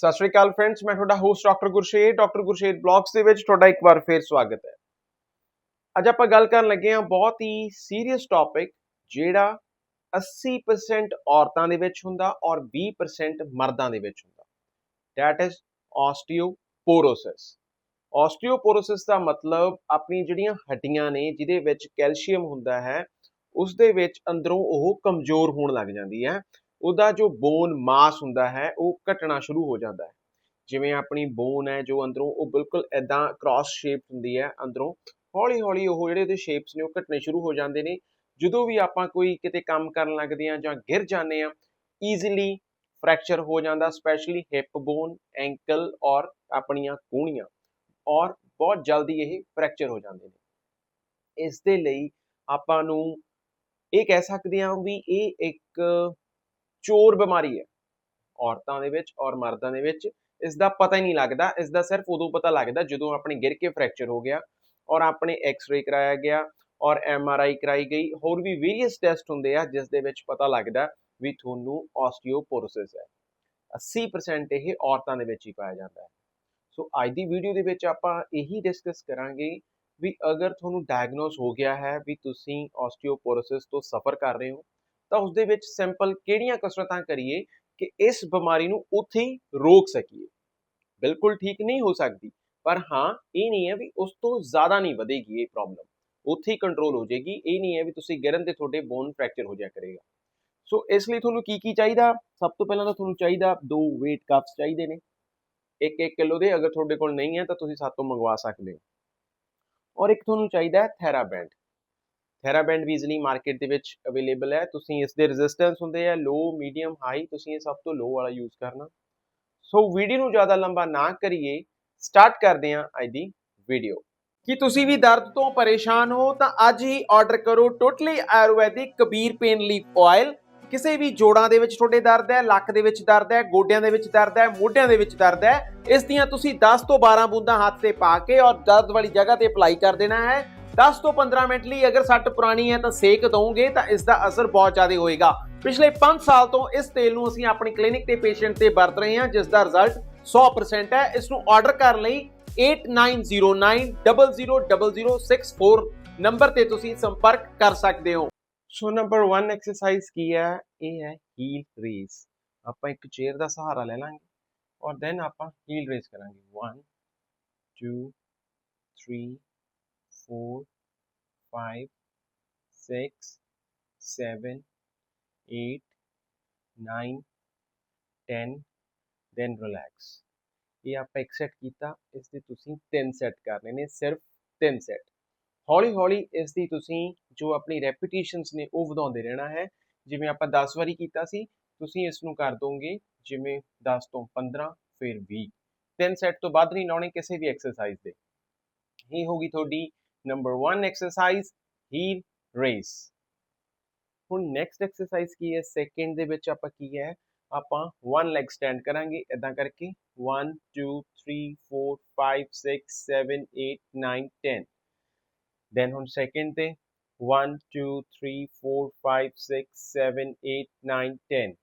ਸਤਿ ਸ਼੍ਰੀ ਅਕਾਲ ਫਰੈਂਡਸ ਮੈਂ ਤੁਹਾਡਾ host doctor Gurshed doctor Gurshed blogs ਦੇ ਵਿੱਚ ਤੁਹਾਡਾ ਇੱਕ ਵਾਰ ਫੇਰ ਸਵਾਗਤ ਹੈ। ਅੱਜ ਆਪਾਂ ਗੱਲ ਕਰਨ ਲੱਗੇ ਹਾਂ ਬਹੁਤ ਹੀ ਸੀਰੀਅਸ ਟੌਪਿਕ ਜਿਹੜਾ 80% ਔਰਤਾਂ ਦੇ ਵਿੱਚ ਹੁੰਦਾ ਔਰ 20% ਮਰਦਾਂ ਦੇ ਵਿੱਚ ਹੁੰਦਾ। ਥੈਟ ਇਜ਼ ਆਸਟੀਓਪੋਰੋਸਿਸ ਆਸਟੀਓਪੋਰੋਸਿਸ ਦਾ ਮਤਲਬ ਆਪਣੀ ਜਿਹੜੀਆਂ ਹੱਡੀਆਂ ਨੇ ਜਿਹਦੇ ਵਿੱਚ ਕੈਲਸ਼ੀਅਮ ਹੁੰਦਾ ਹੈ ਉਸ ਦੇ ਵਿੱਚ ਅੰਦਰੋਂ ਉਹ ਕਮਜ਼ੋਰ ਹੋਣ ਲੱਗ ਜਾਂਦੀ ਹੈ। ਉਹਦਾ ਜੋ ਬੋਨ ਮਾਸ ਹੁੰਦਾ ਹੈ, ਉਹ ਘਟਣਾ ਸ਼ੁਰੂ ਹੋ ਜਾਂਦਾ ਹੈ। ਜਿਵੇਂ ਆਪਣੀ ਬੋਨ ਹੈ ਜੋ ਅੰਦਰੋਂ, ਉਹ ਬਿਲਕੁਲ ਐਦਾਂ ਕ੍ਰਾਸ ਸ਼ੇਪ ਹੁੰਦੀ ਹੈ ਅੰਦਰੋਂ ਹੌਲੀ ਹੌਲੀ ਉਹ ਜਿਹੜੇ ਉਹਦੇ ਸ਼ੇਪਸ ਨੇ ਉਹ ਘਟਣੇ ਸ਼ੁਰੂ ਹੋ ਜਾਂਦੇ ਨੇ। ਜਦੋਂ ਵੀ ਆਪਾਂ ਕੋਈ ਕਿਤੇ ਕੰਮ ਕਰਨ ਲੱਗਦੇ ਆ ਜਾਂ ਗਿਰ ਜਾਂਦੇ ਆ ਈਜ਼ੀਲੀ ਫ੍ਰੈਕਚਰ ਹੋ ਜਾਂਦਾ ਸਪੈਸ਼ਲੀ ਹਿਪ ਬੋਨ ਐਂਕਲ ਔਰ ਆਪਣੀਆਂ ਕੂਣੀਆਂ ਔਰ ਬਹੁਤ ਜਲਦੀ ਇਹ ਫ੍ਰੈਕਚਰ ਹੋ ਜਾਂਦੇ ਨੇ। ਇਸ ਦੇ ਲਈ ਆਪਾਂ ਨੂੰ ਇਹ ਕਹਿ ਸਕਦੇ ਹਾਂ ਵੀ ਇਹ ਇੱਕ ਚੋਰ ਬਿਮਾਰੀ ਹੈ। ਔਰਤਾਂ ਦੇ ਵਿੱਚ ਔਰ ਮਰਦਾਂ ਦੇ ਵਿੱਚ ਇਸ ਦਾ ਪਤਾ ਹੀ ਨਹੀਂ ਲੱਗਦਾ ਇਸ ਦਾ ਸਿਰਫ ਉਦੋਂ ਪਤਾ ਲੱਗਦਾ ਜਦੋਂ ਆਪਣੇ ਗਿਰ ਕੇ ਫ੍ਰੈਕਚਰ ਹੋ ਗਿਆ ਔਰ ਆਪਣੇ ਐਕਸ-ਰੇ ਕਰਾਇਆ ਗਿਆ ਔਰ ਐਮ-ਆਰ-ਆਈ ਕਰਾਈ ਗਈ। ਹੋਰ ਵੀ ਵੇਰੀਅਸ ਟੈਸਟ ਹੁੰਦੇ ਆ ਜਿਸ ਦੇ ਵਿੱਚ ਪਤਾ ਲੱਗਦਾ ਵੀ ਤੁਹਾਨੂੰ ਆਸਟੀਓਪੋਰੋਸਿਸ ਹੈ। 80% ਇਹ ਔਰਤਾਂ ਦੇ ਵਿੱਚ ਹੀ ਪਾਇਆ ਜਾਂਦਾ ਹੈ। ਸੋ ਅੱਜ ਦੀ ਵੀਡੀਓ ਦੇ ਵਿੱਚ ਆਪਾਂ ਇਹੀ ਡਿਸਕਸ ਕਰਾਂਗੇ ਵੀ ਅਗਰ ਤੁਹਾਨੂੰ ਡਾਇਗਨੋਸ ਹੋ ਗਿਆ ਹੈ ਵੀ ਤੁਸੀਂ ਆਸਟੀਓਪੋਰੋਸਿਸ ਤੋਂ ਸਫਰ ਕਰ ਰਹੇ ਹੋ ਤਾਂ ਉਸ ਦੇ ਵਿੱਚ ਸਿੰਪਲ ਕਿਹੜੀਆਂ ਕਸਰਤਾਂ ਕਰੀਏ ਕਿ ਇਸ ਬਿਮਾਰੀ ਨੂੰ ਉੱਥੇ ਹੀ ਰੋਕ ਸਕੀਏ। ਬਿਲਕੁਲ ਠੀਕ ਨਹੀਂ ਹੋ ਸਕਦੀ, ਪਰ ਹਾਂ, ਇਹ ਨਹੀਂ ਹੈ ਵੀ ਉਸ ਤੋਂ ਜ਼ਿਆਦਾ ਨਹੀਂ ਵਧੇਗੀ ਇਹ ਪ੍ਰੋਬਲਮ ਉੱਥੇ ਹੀ ਕੰਟਰੋਲ ਹੋ ਜਾਏਗੀ, ਇਹ ਨਹੀਂ ਹੈ ਵੀ ਤੁਸੀਂ ਗਿਰਨ ਤੇ ਤੁਹਾਡੇ ਬੋਨ ਫ੍ਰੈਕਚਰ ਹੋ ਜਾਇਆ ਕਰੇਗਾ। ਸੋ ਇਸ ਲਈ ਤੁਹਾਨੂੰ ਕੀ ਕੀ ਚਾਹੀਦਾ? ਸਭ ਤੋਂ ਪਹਿਲਾਂ ਤਾਂ ਤੁਹਾਨੂੰ ਚਾਹੀਦਾ ਦੋ weight cups ਚਾਹੀਦੇ ਨੇ। 1-1 ਕਿਲੋ ਦੇ, ਅਗਰ ਤੁਹਾਡੇ ਕੋਲ ਨਹੀਂ ਹੈ ਤਾਂ ਤੁਸੀਂ ਸਾਤੋਂ ਮੰਗਵਾ ਸਕਦੇ ਹੋ। ਔਰ ਇੱਕ ਤੁਹਾਨੂੰ ਚਾਹੀਦਾ ਹੈ ਥੈਰਾਬੈਂਡ ਥੈਰਾਬੈਂਡ ਵੀ ਈਜ਼ੀਲੀ ਮਾਰਕੀਟ ਦੇ ਵਿੱਚ ਅਵੇਲੇਬਲ ਹੈ। ਤੁਸੀਂ ਇਸ ਦੇ ਰੈਜ਼ਿਸਟੈਂਸ ਹੁੰਦੇ ਆ ਲੋ ਮੀਡੀਅਮ ਹਾਈ ਤੁਸੀਂ ਇਹ ਸਭ ਤੋਂ ਲੋ ਵਾਲਾ ਯੂਜ਼ ਕਰਨਾ। ਸੋ ਵੀਡੀਓ ਨੂੰ ਜ਼ਿਆਦਾ ਲੰਬਾ ਨਾ ਕਰੀਏ। ਸਟਾਰਟ ਕਰਦੇ ਹਾਂ ਅੱਜ ਦੀ ਵੀਡੀਓ ਕੀ ਤੁਸੀਂ ਵੀ ਦਰਦ ਤੋਂ ਪਰੇਸ਼ਾਨ ਹੋ, ਤਾਂ ਅੱਜ ਹੀ ਆਰਡਰ ਕਰੋ totally Ayurvedic Kabir pain leaf oil ਕਿਸੇ ਵੀ ਜੋੜਾਂ ਦੇ ਵਿੱਚ ਤੁਹਾਡੇ ਦਰਦ ਹੈ, ਲੱਕ ਦੇ ਵਿੱਚ ਦਰਦ ਹੈ, ਗੋਡਿਆਂ ਦੇ ਵਿੱਚ ਦਰਦ ਹੈ, ਮੋਢਿਆਂ ਦੇ ਵਿੱਚ ਦਰਦ ਹੈ। ਇਸ ਦੀਆਂ ਤੁਸੀਂ 10 ਤੋਂ 12 ਬੂੰਦਾਂ ਹੱਥ ਤੇ ਪਾ ਕੇ ਔਰ ਦਰਦ ਵਾਲੀ ਜਗ੍ਹਾ ਤੇ ਅਪਲਾਈ ਕਰ ਦੇਣਾ ਹੈ। 10 ਤੋਂ 15 ਮਿੰਟ ਲਈ ਅਗਰ ਸੱਟ ਪੁਰਾਣੀ ਹੈ ਤਾਂ ਸੇਕ ਦਵੋਗੇ ਤਾਂ ਇਸ ਦਾ ਅਸਰ ਬਹੁਤ ਜ਼ਿਆਦਾ ਹੋਏਗਾ। ਪਿਛਲੇ 5 ਸਾਲ ਤੋਂ ਇਸ ਤੇਲ ਨੂੰ ਅਸੀਂ ਆਪਣੀ ਕਲੀਨਿਕ ਤੇ ਪੇਸ਼ੈਂਟ ਤੇ ਵਰਤ ਰਹੇ ਹਾਂ, ਜਿਸ ਦਾ ਰਿਜ਼ਲਟ 100% ਹੈ। ਇਸ ਨੂੰ ਆਰਡਰ ਕਰਨ ਲਈ 8909000064 ਨੰਬਰ ਤੇ ਤੁਸੀਂ ਸੰਪਰਕ ਕਰ ਸਕਦੇ ਹੋ। ਸੋ ਨੰਬਰ 1 ਐਕਸਰਸਾਈਜ਼ ਕੀ ਹੈ? ਇਹ ਹੈ ਹੀਲ ਰੇਸ ਆਪਾਂ ਇੱਕ ਚੇਅਰ ਦਾ ਸਹਾਰਾ ਲੈ ਲਾਂਗੇ ਔਰ ਦੈਨ ਆਪਾਂ ਹੀਲ ਰੇਸ ਕਰਾਂਗੇ। 1 2 3 4 5 6 7 8 9 10 ਦੈਨ ਰਿਲੈਕਸ ਇਹ ਆਪਾਂ ਇੱਕ ਸੈਟ ਕੀਤਾ, ਇਸ ਦੇ ਤੁਸੀਂ ਤਿੰਨ ਸੈਟ ਕਰਨੇ ਨੇ, ਸਿਰਫ ਤਿੰਨ ਸੈਟ ਹੌਲੀ ਹੌਲੀ ਇਸ ਦੀ ਤੁਸੀਂ ਜੋ ਆਪਣੀ ਰੈਪੀਟੀਸ਼ਨਸ ਨੇ, ਉਹ ਵਧਾਉਂਦੇ ਰਹਿਣਾ ਹੈ। ਜਿਵੇਂ ਆਪਾਂ 10 ਵਾਰੀ ਕੀਤਾ ਸੀ, ਤੁਸੀਂ ਇਸ ਨੂੰ ਕਰ ਦੋਗੇ, ਜਿਵੇਂ 10 ਤੋਂ 15 ਫਿਰ 20 ਤਿੰਨ ਸੈਟ ਤੋਂ ਬਾਅਦ ਨਹੀਂ ਲਾਉਣੇ ਕਿਸੇ ਵੀ ਐਕਸਰਸਾਈਜ਼ ਦੇ। ਇਹ ਹੋਗੀ ਤੁਹਾਡੀ ਨੰਬਰ 1 ਐਕਸਰਸਾਈਜ਼ ਹੀਲ ਰੇਸ ਹੁਣ ਨੈਕਸਟ ਐਕਸਰਸਾਈਜ਼ ਕੀ ਹੈ? ਸੈਕਿੰਡ ਦੇ ਵਿੱਚ ਆਪਾਂ ਕੀ ਹੈ? ਆਪਾਂ ਵਨ ਲੈਗ ਸਟੈਂਡ ਕਰਾਂਗੇ। ਇਦਾਂ ਕਰਕੇ 1 2 3 4 5 6 7 8 9 10 ਦੈਨ ਹੁਣ ਸੈਕਿੰਡ ਤੇ 1 2 3 4 5 6 7 8 9 10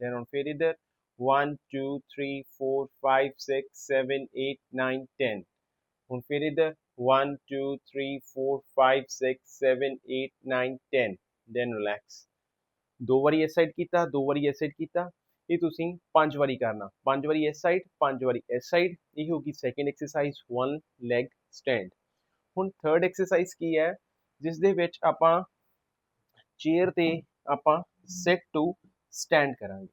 ਦੈਨ ਹੁਣ ਫਿਰ ਇਧਰ 1 2 3 4 5 6 7 8 9 10 ਹੁਣ ਫਿਰ ਇਧਰ 1 2 3 4 5 6 7 8 9 10 ਦੈਨ ਰਿਲੈਕਸ ਦੋ ਵਾਰੀ ਇਸ ਸਾਈਡ ਕੀਤਾ, ਦੋ ਵਾਰੀ ਇਸ ਸਾਈਡ ਕੀਤਾ। ਇਹ ਤੁਸੀਂ ਪੰਜ ਵਾਰੀ ਕਰਨਾ। ਪੰਜ ਵਾਰੀ ਇਸ ਸਾਈਡ ਪੰਜ ਵਾਰੀ ਇਸ ਸਾਈਡ ਇਹ ਹੋਗੀ second exercise one leg stand ਹੁਣ ਥਰਡ ਐਕਸਰਸਾਈਜ਼ ਕੀ ਹੈ? ਜਿਸ ਦੇ ਵਿੱਚ ਆਪਾਂ ਚੇਅਰ ਤੇ ਆਪਾਂ ਸਿਟ ਟੂ ਸਟੈਂਡ ਕਰਾਂਗੇ।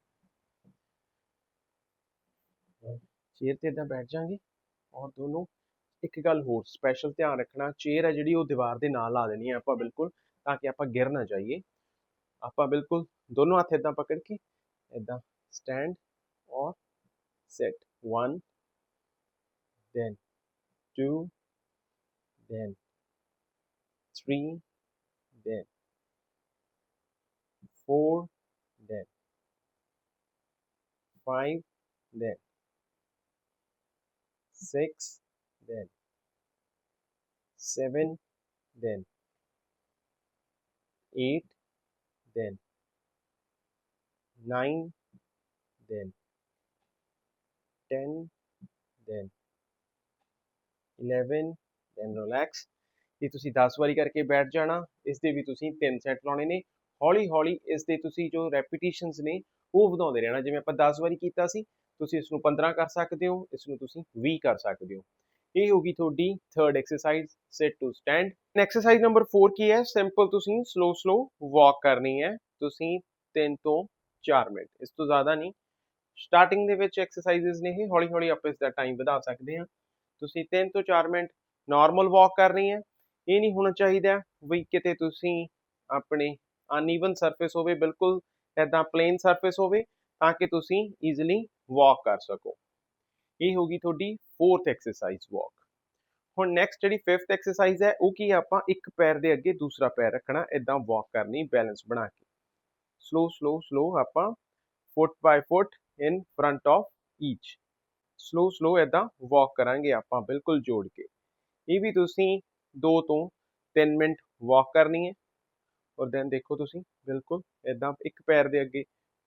ਚੇਅਰ ਤੇ ਇਦਾਂ ਬੈਠ ਜਾਾਂਗੇ। ਔਰ ਦੋਨੋਂ ਇੱਕ ਗੱਲ ਹੋਰ ਸਪੈਸ਼ਲ ਧਿਆਨ ਰੱਖਣਾ ਚੇਅਰ ਹੈ ਜਿਹੜੀ ਉਹ ਦੀਵਾਰ ਦੇ ਨਾਲ ਲਾ ਦੇਣੀ ਹੈ ਆਪਾਂ ਬਿਲਕੁਲ, ਤਾਂ ਕਿ ਆਪਾਂ ਗਿਰ ਨਾ ਜਾਈਏ। ਆਪਾਂ ਬਿਲਕੁਲ ਦੋਨੋਂ ਹੱਥ ਇਦਾਂ ਪਕੜ ਕੇ ਇਦਾਂ ਸਟੈਂਡ ਔਰ ਸਿਟ 1 then 2 then 3 then 4 then 5 then 6 then. 7 then. 8 then. 9 then. 10 then. 11 then relax. ਇਹ ਤੁਸੀਂ 10 ਵਾਰੀ ਕਰਕੇ ਬੈਠ ਜਾਣਾ, ਇਸ ਦੇ ਵੀ ਤੁਸੀਂ ਤਿੰਨ ਸੈੱਟ ਲਾਉਣੇ ਨੇ। ਹੌਲੀ ਹੌਲੀ ਇਸ ਦੇ ਤੁਸੀਂ ਜੋ ਰੈਪੀਟੀਸ਼ਨਸ ਨੇ, ਉਹ ਵਧਾਉਂਦੇ ਰਹਿਣਾ। ਜਿਵੇਂ ਆਪਾਂ 10 ਵਾਰੀ ਕੀਤਾ ਸੀ, ਤੁਸੀਂ ਇਸ ਨੂੰ 15 ਕਰ ਸਕਦੇ ਹੋ, ਇਸ ਨੂੰ ਤੁਸੀਂ 20 ਕਰ ਸਕਦੇ ਹੋ। ਇਹ ਹੋ ਗਈ ਤੁਹਾਡੀ third exercise sit to stand exercise number 4 ਕੀ ਹੈ? ਸਿੰਪਲ ਤੁਸੀਂ ਸਲੋ ਸਲੋ ਵਾਕ ਕਰਨੀ ਹੈ। ਤੁਸੀਂ 3 ਤੋਂ 4 ਮਿੰਟ। ਇਸ ਤੋਂ ਜ਼ਿਆਦਾ ਨਹੀਂ। ਸਟਾਰਟਿੰਗ ਦੇ ਵਿੱਚ ਐਕਸਰਸਾਈਜ਼ਸ ਨੇ ਇਹ ਹੌਲੀ ਹੌਲੀ ਆਪਾਂ ਇਸ ਦਾ ਟਾਈਮ ਵਧਾ ਸਕਦੇ ਹਾਂ। ਤੁਸੀਂ 3 ਤੋਂ 4 ਮਿੰਟ ਨਾਰਮਲ ਵਾਕ ਕਰਨੀ ਹੈ। ਇਹ ਨਹੀਂ ਹੋਣਾ ਚਾਹੀਦਾ ਵੀ ਕਿਤੇ ਤੁਸੀਂ ਆਪਣੇ ਅਨਈਵਨ ਸਰਫੇਸ ਹੋਵੇ, ਬਿਲਕੁਲ ਐਦਾਂ ਪਲੇਨ ਸਰਫੇਸ ਹੋਵੇ, ਤਾਂ ਕਿ ਤੁਸੀਂ ਈਜ਼ੀਲੀ ਵਾਕ ਕਰ ਸਕੋ। ਇਹ ਹੋ ਗਈ ਤੁਹਾਡੀ ਫੋਰਥ ਐਕਸਰਸਾਈਜ਼ ਵਾਕ ਹੁਣ ਨੈਕਸਟ ਜਿਹੜੀ ਫਿਫਥ ਐਕਸਰਸਾਈਜ਼ ਹੈ, ਉਹ ਕੀ ਹੈ ਆਪਾਂ? ਇੱਕ ਪੈਰ ਦੇ ਅੱਗੇ ਦੂਸਰਾ ਪੈਰ ਰੱਖਣਾ ਇਦਾਂ ਵਾਕ ਕਰਨੀ ਬੈਲੈਂਸ ਬਣਾ ਕੇ। ਸਲੋ ਸਲੋ ਸਲੋ ਆਪਾਂ foot by foot in front of each slow slow ਇਦਾਂ ਵਾਕ ਕਰਾਂਗੇ ਆਪਾਂ, ਬਿਲਕੁਲ ਜੋੜ ਕੇ। ਇਹ ਵੀ ਤੁਸੀਂ 2 ਤੋਂ 3 ਮਿੰਟ ਵਾਕ ਕਰਨੀ ਹੈ। ਔਰ ਦੈਨ ਦੇਖੋ ਤੁਸੀਂ, ਬਿਲਕੁਲ ਇਦਾਂ ਇੱਕ ਪੈਰ ਦੇ ਅੱਗੇ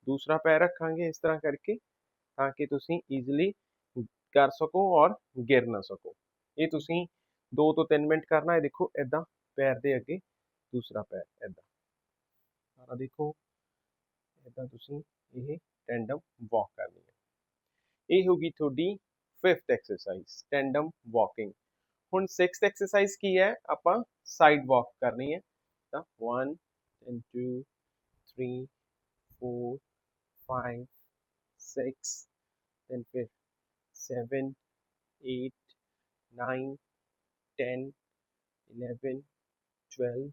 ਦੂਸਰਾ ਪੈਰ ਰੱਖਾਂਗੇ ਇਸ ਤਰ੍ਹਾਂ ਕਰਕੇ, ਤਾਂ ਕਿ ਤੁਸੀਂ ਈਜ਼ੀਲੀ कर सको और गिर ना सको। ये दो तो तीन मिनट करना है देखो इदा पैर दे अगे दूसरा पैर इदा। सारा देखो, इदा तुसी ये टेंडम वॉक करनी है। ये होगी थोड़ी फिफ्थ एक्सरसाइज टेंडम वॉकिंग हुन सिक्स एक्सरसाइज की है अपा साइड वॉक करनी है। तो one 2 3 4 5 6 7 8 9 seven eight nine ten eleven 12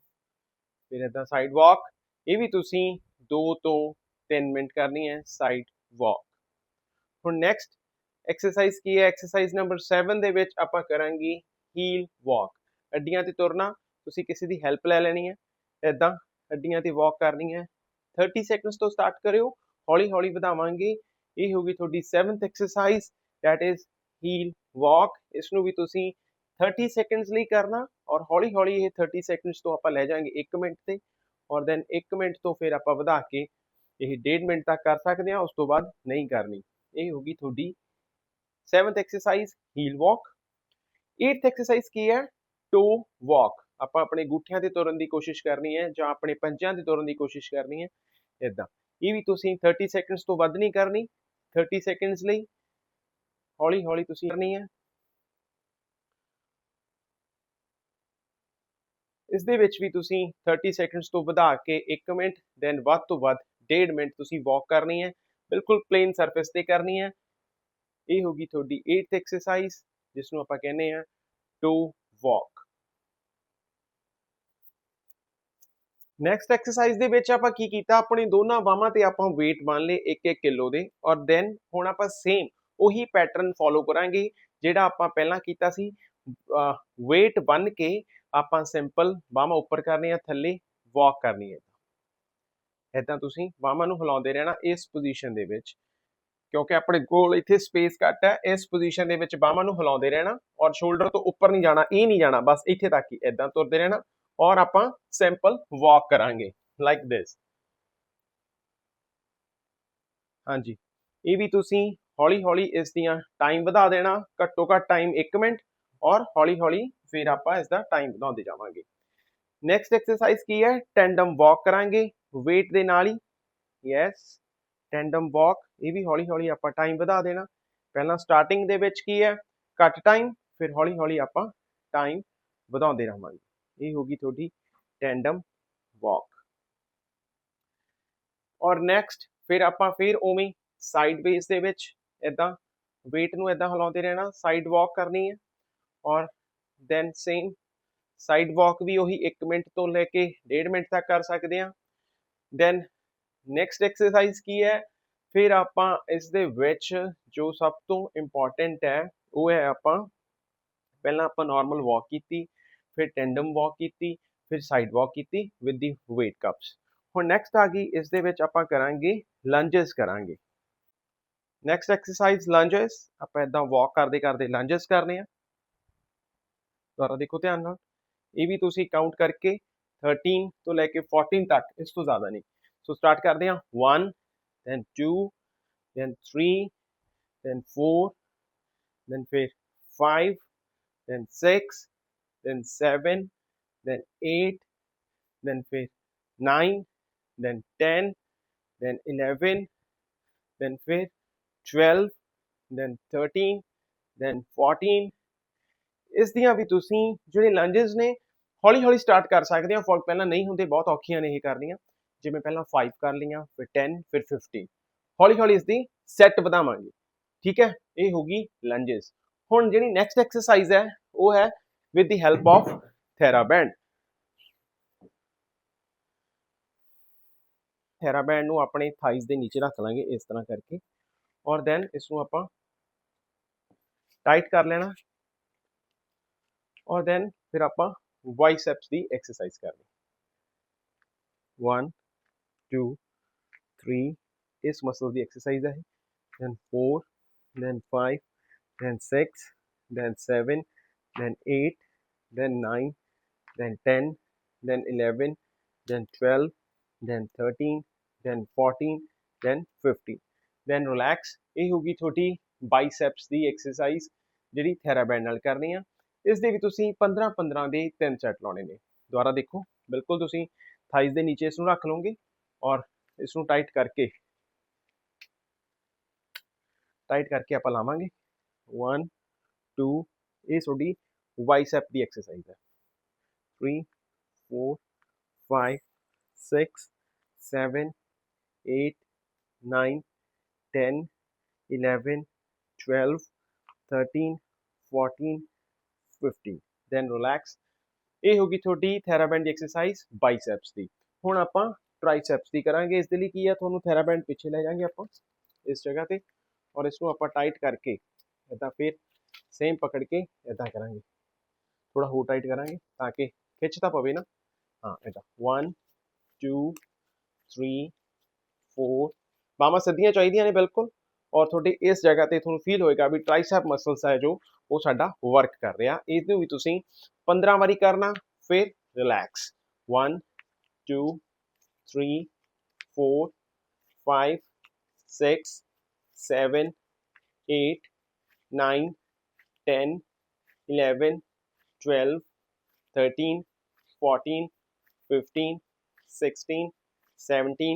ਫਿਰ ਇੱਦਾਂ ਸਾਈਡ ਵਾਕ ਇਹ ਵੀ ਤੁਸੀਂ ਦੋ ਤੋਂ ਤਿੰਨ ਮਿੰਟ ਕਰਨੀ ਹੈ ਸਾਈਡ ਵਾਕ ਹੁਣ ਨੈਕਸਟ ਐਕਸਰਸਾਈਜ਼ ਕੀ ਹੈ? ਐਕਸਰਸਾਈਜ਼ ਨੰਬਰ ਸੈਵਨ ਦੇ ਵਿੱਚ ਆਪਾਂ ਕਰਾਂਗੇ ਹੀਲ ਵਾਕ ਅੱਡੀਆਂ ਤੇ ਤੁਰਨਾ, ਤੁਸੀਂ ਕਿਸੇ ਦੀ ਹੈਲਪ ਲੈ ਲੈਣੀ ਹੈ। ਇੱਦਾਂ ਅੱਡੀਆਂ ਤੇ ਵਾਕ ਕਰਨੀ ਹੈ। 30 ਸੈਕਿੰਡਸ ਤੋਂ ਸਟਾਰਟ ਕਰਿਓ। ਹੌਲੀ ਹੌਲੀ ਵਧਾਵਾਂਗੇ। ਇਹ ਹੋ ਗਈ ਤੁਹਾਡੀ 7th exercise that is heel walk ਇਸ ਨੂੰ ਵੀ ਤੁਸੀਂ 30 ਸੈਕਿੰਡਸ ਲਈ ਕਰਨਾ ਔਰ ਹੌਲੀ ਹੌਲੀ ਇਹ 30 ਸੈਕਿੰਡਸ ਤੋਂ ਆਪਾਂ ਲੈ ਜਾਾਂਗੇ 1 ਮਿੰਟ ਤੇ ਔਰ ਦੈਨ 1 ਮਿੰਟ ਤੋਂ ਫਿਰ ਆਪਾਂ ਵਧਾ ਕੇ ਇਹ 1.5 ਮਿੰਟ ਤੱਕ ਕਰ ਸਕਦੇ ਹਾਂ, ਉਸ ਤੋਂ ਬਾਅਦ ਨਹੀਂ ਕਰਨੀ। ਇਹ ਹੋਗੀ ਤੁਹਾਡੀ 7th exercise heel walk 8th exercise ਕੀ ਹੈ? ਟੋ ਵਾਕ ਆਪਾਂ ਆਪਣੇ ਗੁੱਠਿਆਂ ਤੇ ਤੁਰਨ ਦੀ ਕੋਸ਼ਿਸ਼ ਕਰਨੀ ਹੈ ਜਾਂ ਆਪਣੇ ਪੰਜਿਆਂ ਤੇ ਤੁਰਨ ਦੀ ਕੋਸ਼ਿਸ਼ ਕਰਨੀ ਹੈ ਇਦਾਂ ਇਹ ਵੀ ਤੁਸੀਂ 30 ਸੈਕਿੰਡਸ ਤੋਂ ਵੱਧ ਨਹੀਂ ਕਰਨੀ 30 ਸੈਕਿੰਡਸ ਲਈ। ਹੌਲੀ ਹੌਲੀ ਤੁਸੀਂ ਕਰਨੀ ਹੈ। ਇਸ ਦੇ ਵਿੱਚ ਵੀ ਤੁਸੀਂ 30 ਸੈਕਿੰਡਸ ਤੋਂ ਵਧਾ ਕੇ 1 ਮਿੰਟ ਦੈਨ ਵੱਧ ਤੋਂ ਵੱਧ 1.5 ਮਿੰਟ ਤੁਸੀਂ ਵਾਕ ਕਰਨੀ ਹੈ। ਬਿਲਕੁਲ ਪਲੇਨ ਸਰਫੇਸ ਤੇ ਕਰਨੀ ਹੈ। ਇਹ ਹੋਗੀ ਤੁਹਾਡੀ 8th ਐਕਸਰਸਾਈਜ਼ ਜਿਸ ਨੂੰ ਆਪਾਂ ਕਹਿੰਦੇ ਆ ਟੂ ਵਾਕ ਨੈਕਸਟ ਐਕਸਰਸਾਈਜ਼ ਦੇ ਵਿੱਚ ਆਪਾਂ ਕੀ ਕੀਤਾ? ਆਪਣੀ ਦੋਨਾਂ ਬਾਹਾਂ ਤੇ ਆਪਾਂ weight ਬੰਨ ਲਏ 1-1 ਕਿਲੋ ਦੇ, ਔਰ ਦੈਨ ਹੁਣ ਆਪਾਂ ਸੇਮ ਉਹੀ ਪੈਟਰਨ ਫੋਲੋ ਕਰਾਂਗੇ, ਜਿਹੜਾ ਆਪਾਂ ਪਹਿਲਾਂ ਕੀਤਾ ਸੀ। weight ਬੰਨ ਕੇ ਆਪਾਂ ਸਿੰਪਲ ਬਾਹਾਂ ਉੱਪਰ ਕਰਨੀ ਆ, ਥੱਲੇ ਵਾਕ ਕਰਨੀ ਹੈ। ਇਦਾਂ ਤੁਸੀਂ ਬਾਹਾਂ ਨੂੰ ਹਿਲਾਉਂਦੇ ਰਹਿਣਾ ਇਸ ਪੋਜੀਸ਼ਨ ਦੇ ਵਿੱਚ। ਕਿਉਂਕਿ ਆਪਣੇ ਕੋਲ ਇੱਥੇ ਸਪੇਸ ਘੱਟ ਹੈ, ਇਸ ਪੋਜੀਸ਼ਨ ਦੇ ਵਿੱਚ ਬਾਹਾਂ ਨੂੰ ਹਿਲਾਉਂਦੇ ਰਹਿਣਾ ਔਰ ਸ਼ੋਲਡਰ ਤੋਂ ਉੱਪਰ ਨਹੀਂ ਜਾਣਾ, ਇਹ ਨਹੀਂ ਜਾਣਾ, ਬਸ ਇੱਥੇ ਤੱਕ ਹੀ ਇਦਾਂ ਤੁਰਦੇ ਰਹਿਣਾ ਔਰ ਆਪਾਂ ਸਿੰਪਲ ਵਾਕ ਕਰਾਂਗੇ ਲਾਈਕ ਦਿਸ ਹਾਂਜੀ। ਇਹ ਵੀ ਤੁਸੀਂ ਹੌਲੀ ਹੌਲੀ ਇਸ ਦੀਆਂ ਟਾਈਮ ਵਧਾ ਦੇਣਾ, ਘੱਟੋ ਘੱਟ ਟਾਈਮ 1 ਮਿੰਟ ਔਰ ਹੌਲੀ ਹੌਲੀ ਫਿਰ ਆਪਾਂ ਇਸ ਦਾ ਟਾਈਮ ਵਧਾਉਂਦੇ ਜਾਵਾਂਗੇ। ਨੈਕਸਟ ਐਕਸਰਸਾਈਜ਼ ਕੀ ਹੈ? ਟੈਂਡਮ ਵਾਕ ਕਰਾਂਗੇ, weight ਦੇ ਨਾਲ ਹੀ। ਯੈਸ ਟੈਂਡਮ ਵਾਕ ਇਹ ਵੀ ਹੌਲੀ ਹੌਲੀ ਆਪਾਂ ਟਾਈਮ ਵਧਾ ਦੇਣਾ। ਪਹਿਲਾਂ ਸਟਾਰਟਿੰਗ ਦੇ ਵਿੱਚ ਕੀ ਹੈ? ਘੱਟ ਟਾਈਮ ਫਿਰ ਹੌਲੀ ਹੌਲੀ ਆਪਾਂ ਟਾਈਮ ਵਧਾਉਂਦੇ ਰਹਾਂਗੇ। ਇਹ ਹੋਗੀ ਤੁਹਾਡੀ ਟੈਂਡਮ ਵਾਕ ਔਰ ਨੈਕਸਟ ਫਿਰ ਆਪਾਂ ਫਿਰ ਉਵੇਂ ਸਾਈਡ ਬੇਸ ਦੇ ਵਿੱਚ ਇਦਾਂ weight ਨੂੰ ਇਦਾਂ ਹਿਲਾਉਂਦੇ ਰਹਿਣਾ ਸਾਈਡ ਵਾਕ ਕਰਨੀ ਹੈ ਔਰ ਦੈਨ ਸੇਮ ਸਾਈਡ ਵਾਕ ਵੀ ਉਹੀ 1 ਮਿੰਟ ਤੋਂ ਲੈ ਕੇ 1.5 ਮਿੰਟ ਤੱਕ ਕਰ ਸਕਦੇ ਆ ਦੈਨ ਨੈਕਸਟ ਐਕਸਰਸਾਈਜ਼ ਕੀ ਹੈ? ਫਿਰ ਆਪਾਂ ਇਸ ਦੇ ਵਿੱਚ ਜੋ ਸਭ ਤੋਂ ਇੰਪੋਰਟੈਂਟ ਹੈ, ਉਹ ਹੈ ਆਪਾਂ ਪਹਿਲਾਂ ਆਪਾਂ ਨਾਰਮਲ ਵਾਕ ਕੀਤੀ, ਫਿਰ ਟੈਂਡਮ ਵਾਕ ਕੀਤੀ, ਫਿਰ ਸਾਈਡ ਵਾਕ ਕੀਤੀ ਵਿਦ ਦੀ weight cups ਹੁਣ ਨੈਕਸਟ ਆ ਗਈ ਇਸ ਦੇ ਵਿੱਚ ਆਪਾਂ ਕਰਾਂਗੇ ਲੰਜਸ ਕਰਾਂਗੇ। नैक्सट एक्सरसाइज लंजस आप इदा वॉक करते करते लंजस करने द्वारा देखो ध्यान ये भी तुम काउंट करके थर्टीन तो लैके फोर्टीन तक इस तो ज़्यादा नहीं सो स्टार्ट करते हैं one then two then three then four then फिर five then six then seven then eight then फिर nine then ten then eleven then फिर 12 ਦੈਨ 13 then 14 ਇਸ ਦੀਆਂ ਵੀ ਤੁਸੀਂ ਜਿਹੜੇ ਲੰਜਸ ਨੇ ਹੌਲੀ ਹੌਲੀ ਸਟਾਰਟ ਕਰ ਸਕਦੇ ਹੋ। ਫੋਰ ਪਹਿਲਾਂ ਨਹੀਂ ਹੁੰਦੇ, ਬਹੁਤ ਔਖੀਆਂ ਨੇ ਇਹ ਕਰਨੀਆਂ। ਜਿਵੇਂ ਪਹਿਲਾਂ 5 ਕਰ ਲਈਆਂ, ਫਿਰ 10 ਫਿਰ 15 ਹੌਲੀ ਹੌਲੀ ਇਸ ਦੀ ਸੈੱਟ ਵਧਾਵਾਂਗੇ। ਠੀਕ ਹੈ? ਇਹ ਹੋਗੀ ਲੰਜਸ ਹੁਣ ਜਿਹੜੀ ਨੈਕਸਟ ਐਕਸਰਸਾਈਜ਼ ਹੈ, ਉਹ ਹੈ with the help of theraband theraband ਨੂੰ ਆਪਣੇ ਥਾਈਸ ਦੇ ਨੀਚੇ ਰੱਖ ਲਾਂਗੇ, ਇਸ ਤਰ੍ਹਾਂ ਕਰਕੇ। ਔਰ ਦੈਨ ਇਸ ਨੂੰ ਆਪਾਂ ਟਾਈਟ ਕਰ ਲੈਣਾ। ਔਰ ਦੈਨ ਫਿਰ ਆਪਾਂ ਬਾਈਸੈਪਸ ਦੀ ਐਕਸਰਸਾਈਜ਼ ਕਰਨੀ। 1 2 3 ਇਸ ਮਸਲ ਦੀ ਐਕਸਰਸਾਈਜ਼ ਹੈ। Then 4 then 5 then 6 then 7 then 8 then 9 then 10 then 11 then 12 then 13 then 14 then 15 then relax ਇਹ ਹੋਗੀ ਤੁਹਾਡੀ ਬਾਈਸੈਪਸ ਦੀ ਐਕਸਰਸਾਈਜ਼ ਜਿਹੜੀ ਥੈਰਾਬੈਂਡ ਨਾਲ ਕਰਨੀ ਆ। ਇਸ ਦੇ ਵੀ ਤੁਸੀਂ 15 15 ਦੇ ਤਿੰਨ ਸੈੱਟ ਲਾਉਣੇ ਨੇ। ਦੁਬਾਰਾ ਦੇਖੋ, ਬਿਲਕੁਲ ਤੁਸੀਂ ਥਾਈਜ਼ ਦੇ ਨੀਚੇ ਇਸ ਨੂੰ ਰੱਖ ਲਓਗੇ ਔਰ ਇਸ ਨੂੰ ਟਾਈਟ ਕਰਕੇ ਟਾਈਟ ਕਰਕੇ ਆਪਾਂ ਲਾਵਾਂਗੇ। 1 2 ਇਹ ਤੁਹਾਡੀ ਬਾਈਸੈਪ ਦੀ ਐਕਸਰਸਾਈਜ਼ ਹੈ। 3 4 5 6 7 8 9 10 11 12 13 14 15 then relax. ਇਹ ਹੋਗੀ ਤੁਹਾਡੀ ਥੈਰਾਬੈਂਡ ਦੀ ਐਕਸਰਸਾਈਜ਼ ਬਾਈਸੈਪਸ ਦੀ। ਹੁਣ ਆਪਾਂ ਟ੍ਰਾਈਸੈਪਸ ਦੀ ਕਰਾਂਗੇ। ਇਸ ਦੇ ਲਈ ਕੀ ਹੈ ਤੁਹਾਨੂੰ ਥੈਰਾਬੈਂਡ ਪਿੱਛੇ ਲੈ ਜਾਾਂਗੇ ਆਪਾਂ, ਇਸ ਜਗ੍ਹਾ ਤੇ। ਔਰ ਇਸ ਨੂੰ ਆਪਾਂ ਟਾਈਟ ਕਰਕੇ ਇਦਾਂ ਫਿਰ ਸੇਮ ਪਕੜ ਕੇ ਇਦਾਂ ਕਰਾਂਗੇ। ਥੋੜਾ ਹੋਰ ਟਾਈਟ ਕਰਾਂਗੇ ਤਾਂ ਕਿ ਖਿੱਚ ਤਾਂ ਪਵੇ ਨਾ। ਹਾਂ ਇਦਾਂ 1 2 3 4 ਬਾਹਾਂ ਸਿੱਧੀਆਂ ਚਾਹੀਦੀਆਂ ਨੇ ਬਿਲਕੁਲ ਔਰ ਤੁਹਾਡੀ ਇਸ ਜਗ੍ਹਾ ਤੇ ਤੁਹਾਨੂੰ ਫੀਲ ਹੋਏਗਾ ਵੀ ਟ੍ਰਾਈਸੈਪ ਮਸਲਸ ਹੈ ਜੋ ਉਹ ਸਾਡਾ ਵਰਕ ਕਰ ਰਿਹਾ ਇਸ ਨੂੰ ਵੀ ਤੁਸੀਂ 15 ਵਾਰੀ ਕਰਨਾ ਫਿਰ ਰਿਲੈਕਸ 1 2 3 4 5 6 7 8 9 10 11 12 13 14 15 16 17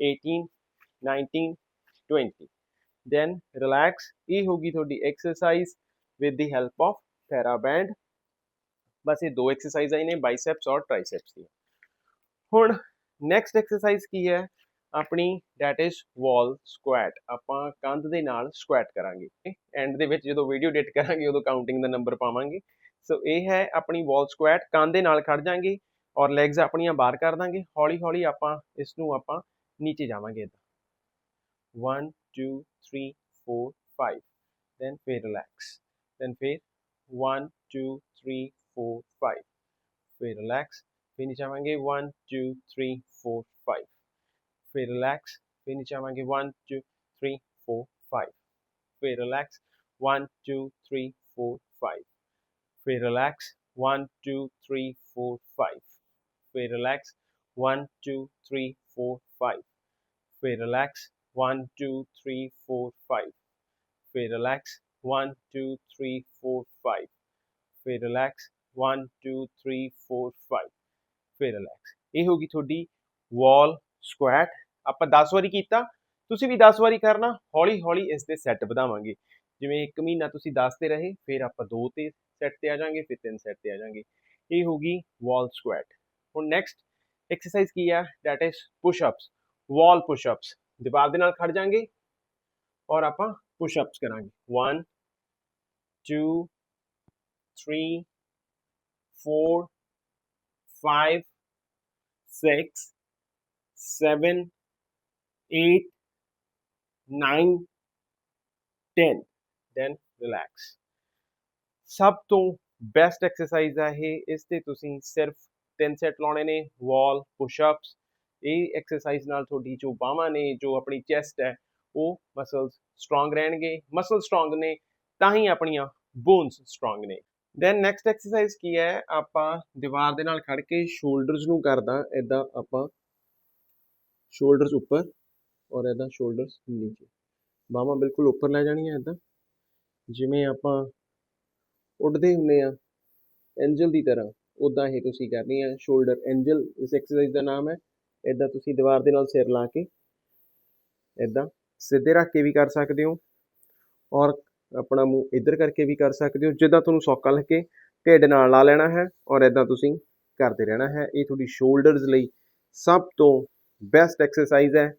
18 19 20 ਦੈਨ ਰਿਲੈਕਸ ਇਹ ਹੋਗੀ ਤੁਹਾਡੀ exercise with the help of TheraBand ਬਸ ਇਹ ਦੋ ਐਕਸਰਸਾਈਜ਼ਾਂ ਹੀ ਨੇ ਬਾਈਸੈਪਸ ਔਰ ਟ੍ਰਾਈਸੈਪਸ ਦੀਆਂ। ਹੁਣ ਨੈਕਸਟ ਐਕਸਰਸਾਈਜ਼ ਕੀ ਹੈ? ਆਪਣੀ ਡੈਟ ਇਜ਼ ਵਾਲ ਸਕੁਐਟ ਆਪਾਂ ਕੰਧ ਦੇ ਨਾਲ ਸਕੁਐਟ ਕਰਾਂਗੇ ਐਂਡ ਦੇ ਵਿੱਚ ਜਦੋਂ ਵੀਡੀਓ ਐਡਿਟ ਕਰਾਂਗੇ, ਉਦੋਂ ਕਾਊਂਟਿੰਗ ਦਾ ਨੰਬਰ ਪਾਵਾਂਗੇ। ਸੋ ਇਹ ਹੈ ਆਪਣੀ ਵਾਲ ਸਕੁਐਟ ਕੰਧ ਦੇ ਨਾਲ ਖੜ ਜਾਾਂਗੇ ਔਰ ਲੈਗਸ ਆਪਣੀਆਂ ਬਾਹਰ ਕਰ ਦਾਂਗੇ। ਹੌਲੀ ਹੌਲੀ ਆਪਾਂ, ਇਸ ਨੂੰ ਆਪਾਂ ਨੀਚੇ ਜਾਵਾਂਗੇ ਇਦਾਂ 1 2 3 4 5 then fair relax then fair 1 2 3 4 5 fair relax फिर नीचे आएंगे 1 2 3 4 5 फिर रिलैक्स फिर नीचे आएंगे 1 2 3 4 5 फिर रिलैक्स 1 2 3 4 5 फिर रिलैक्स 1 2 3 4 5 फिर रिलैक्स 1 2 3 4 5 फिर रिलैक्स 1 2 3 4 5 ਫਿਰ ਰਿਲੈਕਸ 1 2 3 4 5 ਫਿਰ ਰਿਲੈਕਸ 1 2 3 4 5 ਫਿਰ ਰਿਲੈਕਸ ਇਹ ਹੋਗੀ ਤੁਹਾਡੀ ਵਾਲ ਸਕੁਐਟ ਆਪਾਂ 10 ਵਾਰੀ ਕੀਤਾ ਤੁਸੀਂ ਵੀ 10 ਵਾਰੀ ਕਰਨਾ ਹੌਲੀ ਹੌਲੀ ਇਸ ਦੇ ਸੈੱਟ ਵਧਾਵਾਂਗੇ ਜਿਵੇਂ 1 ਮਹੀਨਾ ਤੁਸੀਂ 10 ਤੇ ਰਹੇ ਫਿਰ ਆਪਾਂ 2 ਤੇ ਸੈੱਟ ਤੇ ਆ ਜਾਾਂਗੇ ਫਿਰ 3 ਸੈੱਟ ਤੇ ਆ ਜਾਾਂਗੇ ਇਹ ਹੋਗੀ ਵਾਲ ਸਕੁਐਟ ਹੁਣ ਨੈਕਸਟ ਐਕਸਰਸਾਈਜ਼ ਕੀ ਹੈ that is push ups wall push ups ਦੀਵਾਰ ਦੇ ਨਾਲ ਖੜ ਜਾਾਂਗੇ ਔਰ ਆਪਾਂ ਪੁਸ਼ ਅਪਸ ਕਰਾਂਗੇ 1 2 3 4 5 6 7 8 9 10 then relax. ਸਭ ਤੋਂ ਬੈਸਟ ਐਕਸਰਸਾਈਜ਼ ਹੈ ਇਹ ਇਸ ਤੇ ਤੁਸੀਂ ਸਿਰਫ ਤਿੰਨ ਸੈਟ ਲਾਉਣੇ ਨੇ ਵਾਲ ਪੁਸ਼ ਅਪਸ ਇਹ ਐਕਸਰਸਾਈਜ਼ ਨਾਲ ਤੁਹਾਡੀ ਜੋ ਬਾਹਾਂ ਨੇ, ਜੋ ਆਪਣੀ ਚੈਸਟ ਹੈ, ਉਹ ਮਸਲਸ ਸਟਰੋਂਗ ਰਹਿਣਗੇ। ਮਸਲ ਸਟਰੋਂਗ ਨੇ, ਤਾਂ ਹੀ ਆਪਣੀਆਂ ਬੋਨਸ ਸਟਰੋਂਗ ਨੇ। ਦੈਨ ਨੈਕਸਟ ਐਕਸਰਸਾਈਜ਼ ਕੀ ਹੈ? ਆਪਾਂ ਦੀਵਾਰ ਦੇ ਨਾਲ ਖੜ ਕੇ ਸ਼ੋਲਡਰਸ ਨੂੰ ਕਰਦਾ ਇਦਾਂ ਆਪਾਂ ਸ਼ੋਲਡਰਸ ਉੱਪਰ ਔਰ ਇਦਾਂ ਸ਼ੋਲਡਰਸ ਨੀਚੇ। ਬਾਹਾਂ ਬਿਲਕੁਲ ਉੱਪਰ ਲੈ ਜਾਣੀਆਂ ਇਦਾਂ ਜਿਵੇਂ ਆਪਾਂ ਉੱਡਦੇ ਹੁੰਦੇ ਆ ਐਂਜਲ ਦੀ ਤਰ੍ਹਾਂ ਉਦਾਂ ਇਹ ਤੁਸੀਂ ਕਰਨੀ ਹੈ ਸ਼ੋਲਡਰ ਐਂਜਲ ਇਸ ਐਕਸਰਸਾਈਜ਼ ਦਾ ਨਾਮ ਹੈ। ਇਦਾਂ ਤੁਸੀਂ ਦੀਵਾਰ ਦੇ ਨਾਲ ਸਿਰ ਲਾ ਕੇ ਇਦਾਂ ਸਿੱਧੇ ਰੱਖ ਕੇ ਵੀ ਕਰ ਸਕਦੇ ਹੋ ਔਰ ਆਪਣਾ ਮੂੰਹ ਇੱਧਰ ਕਰਕੇ ਵੀ ਕਰ ਸਕਦੇ ਹੋ, ਜਿੱਦਾਂ ਤੁਹਾਨੂੰ ਸੌਖਾ ਲੱਗੇ, ਢਿੱਡ ਨਾਲ ਲਾ ਲੈਣਾ ਹੈ ਔਰ ਇਦਾਂ ਤੁਸੀਂ ਕਰਦੇ ਰਹਿਣਾ ਹੈ। ਇਹ ਤੁਹਾਡੀ ਸ਼ੋਲਡਰਸ ਲਈ ਸਭ ਤੋਂ ਬੈਸਟ ਐਕਸਰਸਾਈਜ਼ ਹੈ।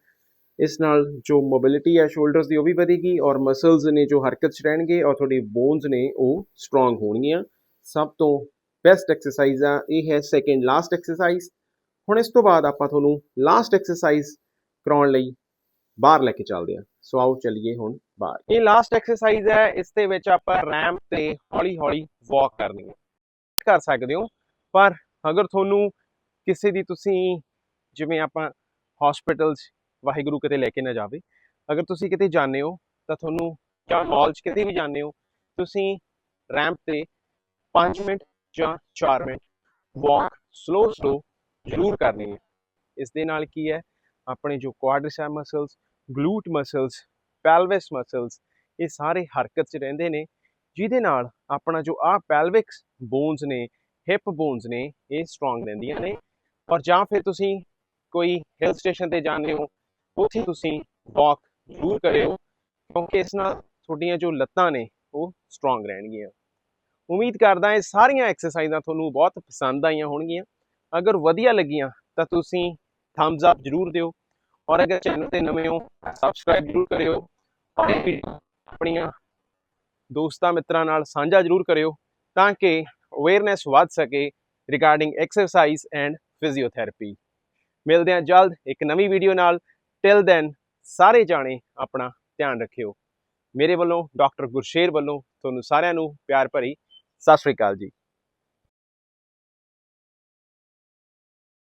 ਇਸ ਨਾਲ ਜੋ ਮੋਬਿਲਿਟੀ ਹੈ ਸ਼ੋਲਡਰਸ ਦੀ ਉਹ ਵੀ ਵਧੇਗੀ ਔਰ ਮਸਲਸ ਨੇ ਜੋ ਹਰਕਤ 'ਚ ਰਹਿਣਗੇ ਔਰ ਤੁਹਾਡੀ ਬੋਨਸ ਨੇ ਉਹ ਸਟਰੋਂਗ ਹੋਣਗੀਆਂ। ਸਭ ਤੋਂ ਬੈਸਟ ਐਕਸਰਸਾਈਜ਼ ਆ, ਇਹ ਹੈ ਸੈਕਿੰਡ ਲਾਸਟ ਐਕਸਰਸਾਈਜ਼ ਹੁਣ ਇਸ ਤੋਂ ਬਾਅਦ ਆਪਾਂ ਤੁਹਾਨੂੰ ਲਾਸਟ ਐਕਸਰਸਾਈਜ਼ ਕਰਾਉਣ ਲਈ ਬਾਹਰ ਲੈ ਕੇ ਚੱਲਦੇ ਹਾਂ। ਸੋ ਆਓ ਚੱਲੀਏ ਹੁਣ ਬਾਹਰ। ਇਹ ਲਾਸਟ ਐਕਸਰਸਾਈਜ਼ ਹੈ, ਇਸ ਦੇ ਵਿੱਚ ਆਪਾਂ ਰੈਂਪ ਤੇ ਹੌਲੀ ਹੌਲੀ ਵਾਕ ਕਰਨੀ ਹੈ। ਕਰ ਸਕਦੇ ਹੋ, ਪਰ ਅਗਰ ਤੁਹਾਨੂੰ ਕਿਸੇ ਦੀ ਤੁਸੀਂ ਜਿਵੇਂ ਆਪਾਂ ਹਸਪੀਟਲਸ ਵਾਹਿਗੁਰੂ ਕਿਤੇ ਲੈ ਕੇ ਨਾ ਜਾਵੇ, ਅਗਰ ਤੁਸੀਂ ਕਿਤੇ ਜਾਂਦੇ ਹੋ, ਤਾਂ ਤੁਹਾਨੂੰ ਜਾਂ ਮਾਲ 'ਚ ਕਿਤੇ ਵੀ ਜਾਂਦੇ ਹੋ, ਤੁਸੀਂ ਰੈਂਪ ਤੇ 5 ਮਿੰਟ ਜਾਂ 4 ਮਿੰਟ ਵਾਕ ਸਲੋ ਸਲੋ ਜ਼ਰੂਰ ਕਰਨੀ ਹੈ। ਇਸ ਦੇ ਨਾਲ ਕੀ ਹੈ? ਆਪਣੇ ਜੋ quadricep muscles glute muscles pelvis muscles ਇਹ ਸਾਰੇ ਹਰਕਤ 'ਚ ਰਹਿੰਦੇ ਨੇ, ਜਿਹਦੇ ਨਾਲ ਆਪਣਾ ਜੋ ਆ ਪੈਲਵਿਕਸ ਬੋਨਸ ਨੇ ਹਿਪ ਬੋਨਸ ਨੇ, ਇਹ ਸਟਰੋਂਗ ਰਹਿੰਦੀਆਂ ਨੇ। ਔਰ ਜਾਂ ਫਿਰ ਤੁਸੀਂ ਕੋਈ ਹਿਲ ਸਟੇਸ਼ਨ ਤੇ ਜਾਂਦੇ ਹੋ, ਉੱਥੇ ਤੁਸੀਂ ਵਾਕ ਜ਼ਰੂਰ ਕਰਿਓ, ਕਿਉਂਕਿ ਇਸ ਨਾਲ ਤੁਹਾਡੀਆਂ ਜੋ ਲੱਤਾਂ ਨੇ, ਉਹ ਸਟਰੋਂਗ ਰਹਿਣਗੀਆਂ। ਉਮੀਦ ਕਰਦਾ ਇਹ ਸਾਰੀਆਂ ਐਕਸਰਸਾਈਜ਼ਾਂ ਤੁਹਾਨੂੰ ਬਹੁਤ ਪਸੰਦ ਆਈਆਂ ਹੋਣਗੀਆਂ। ਅਗਰ ਵਧੀਆ ਲੱਗੀਆਂ ਤਾਂ ਤੁਸੀਂ ਥੰਬਸ ਅਪ ਜ਼ਰੂਰ ਦਿਓ ਔਰ ਅਗਰ ਚੈਨਲ ਤੇ ਨਵੇਂ ਹੋ ਸਬਸਕ੍ਰਾਈਬ ਜ਼ਰੂਰ ਕਰਿਓ ਔਰ ਇਹ video ਆਪਣੀਆਂ ਦੋਸਤਾਂ ਮਿੱਤਰਾਂ ਨਾਲ ਸਾਂਝਾ ਜ਼ਰੂਰ ਕਰਿਓ ਤਾਂ ਕਿ ਅਵੇਅਰਨੈਸ ਵੱਧ ਸਕੇ ਰਿਗਾਰਡਿੰਗ ਐਕਸਰਸਾਈਜ਼ ਐਂਡ ਫਿਜ਼ੀਓਥੈਰੇਪੀ ਮਿਲਦੇ ਹਾਂ ਜਲਦ ਇੱਕ ਨਵੀਂ ਵੀਡੀਓ ਨਾਲ। ਟਿਲ ਦੈਨ ਸਾਰੇ ਜਾਣੇ ਆਪਣਾ ਧਿਆਨ ਰੱਖਿਓ। ਮੇਰੇ ਵੱਲੋਂ ਡਾਕਟਰ ਗੁਰਸ਼ੇਰ ਵੱਲੋਂ ਤੁਹਾਨੂੰ ਸਾਰਿਆਂ ਨੂੰ ਪਿਆਰ ਭਰੀ ਸਤਿ ਸ਼੍ਰੀ ਅਕਾਲ ਜੀ।